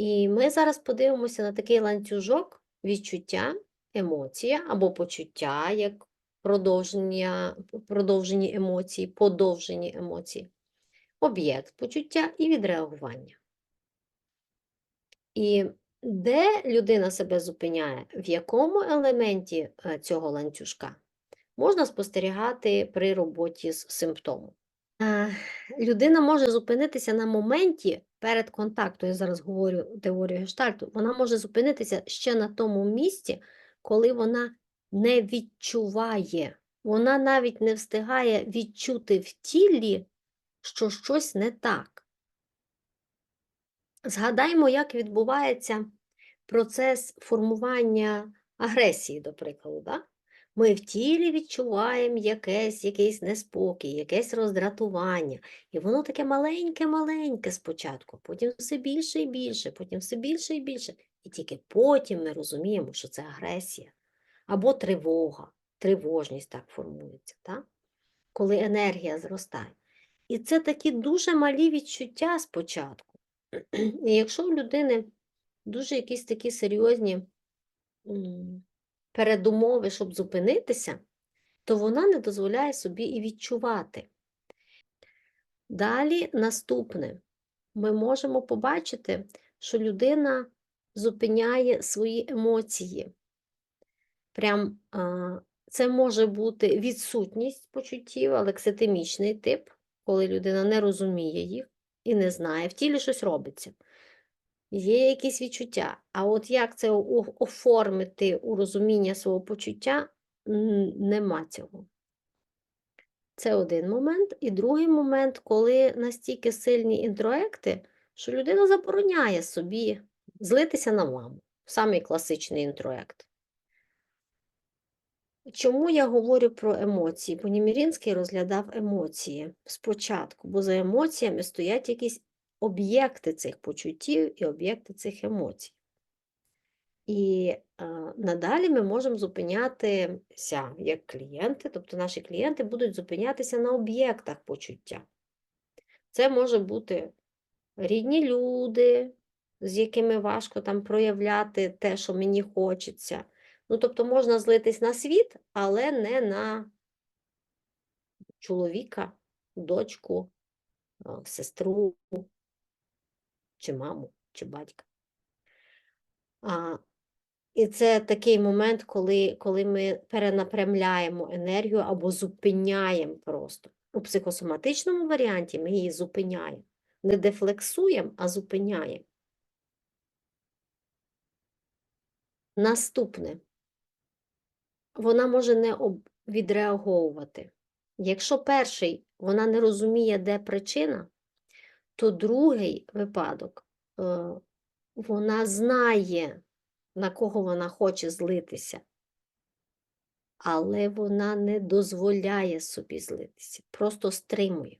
І ми зараз подивимося на такий ланцюжок відчуття, емоція або почуття, як продовження, продовжені емоції, подовжені емоції, об'єкт почуття і відреагування. І де людина себе зупиняє, в якому елементі е, цього ланцюжка можна спостерігати при роботі з симптомом. Е, Людина може зупинитися на моменті перед контактом, я зараз говорю теорію гештальту, вона може зупинитися ще на тому місці, коли вона не відчуває, вона навіть не встигає відчути в тілі, що щось не так. Згадаймо, як відбувається процес формування агресії, до прикладу. Да? Ми в тілі відчуваємо якесь, якийсь неспокій, якесь роздратування. І воно таке маленьке-маленьке спочатку, потім все більше і більше, потім все більше і більше. І тільки потім ми розуміємо, що це агресія або тривога, тривожність так формується, так? коли енергія зростає. І це такі дуже малі відчуття спочатку. І якщо у людини дуже якісь такі серйозні передумови, щоб зупинитися, то вона не дозволяє собі і відчувати. Далі наступне. Ми можемо побачити, що людина зупиняє свої емоції. Прям це може бути відсутність почуттів, алекситимічний тип, коли людина не розуміє їх і не знає, в тілі щось робиться. Є якісь відчуття. А от як це оформити у розуміння свого почуття, нема цього. Це один момент. І другий момент, коли настільки сильні інтроекти, що людина забороняє собі злитися на маму. Самий класичний інтроект. Чому я говорю про емоції? Бо Німірінський розглядав емоції спочатку, бо за емоціями стоять якісь об'єкти цих почуттів і об'єкти цих емоцій. І е, надалі ми можемо зупинятися як клієнти, тобто наші клієнти будуть зупинятися на об'єктах почуття. Це може бути рідні люди, з якими важко там проявляти те, що мені хочеться. Ну, тобто можна злитись на світ, але не на чоловіка, дочку, сестру, чи маму, чи батька. А, і це такий момент, коли, коли ми перенапрямляємо енергію або зупиняємо просто. У психосоматичному варіанті ми її зупиняємо. Не дефлексуємо, а зупиняємо. Наступне. Вона може не відреаговувати. Якщо перший вона не розуміє, де причина, то другий випадок е, вона знає, на кого вона хоче злитися, але вона не дозволяє собі злитися, просто стримує.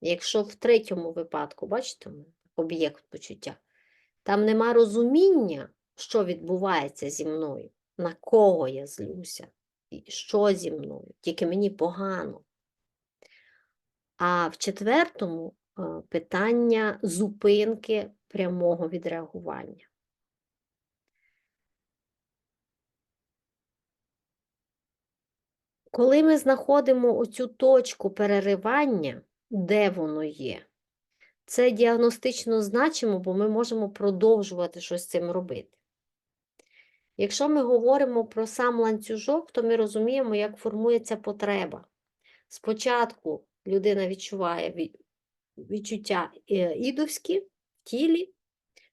Якщо в третьому випадку, бачите, об'єкт почуття, там нема розуміння, що відбувається зі мною, на кого я злюся, і що зі мною, тільки мені погано. А в четвертому питання зупинки прямого відреагування. Коли ми знаходимо оцю точку переривання, де воно є, це діагностично значимо, бо ми можемо продовжувати щось з цим робити. Якщо ми говоримо про сам ланцюжок, то ми розуміємо, як формується потреба. Спочатку людина відчуває від- відчуття е, ідовські в тілі,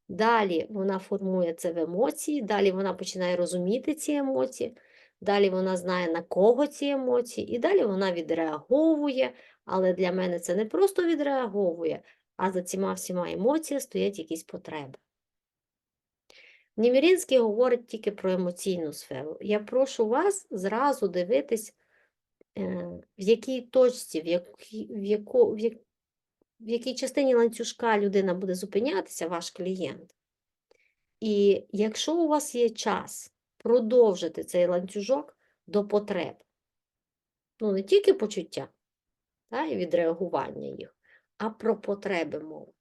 далі вона формує це в емоції, далі вона починає розуміти ці емоції, далі вона знає, на кого ці емоції, і далі вона відреаговує. Але для мене це не просто відреаговує, а за цими всіма емоціями стоять якісь потреби. Німірінський говорить тільки про емоційну сферу. Я прошу вас зразу дивитись, е, в якій точці, в якій, в, яко, в, в якій частині ланцюжка людина буде зупинятися, ваш клієнт. І якщо у вас є час продовжити цей ланцюжок до потреб, ну не тільки почуття та, і відреагування їх, а про потреби мова.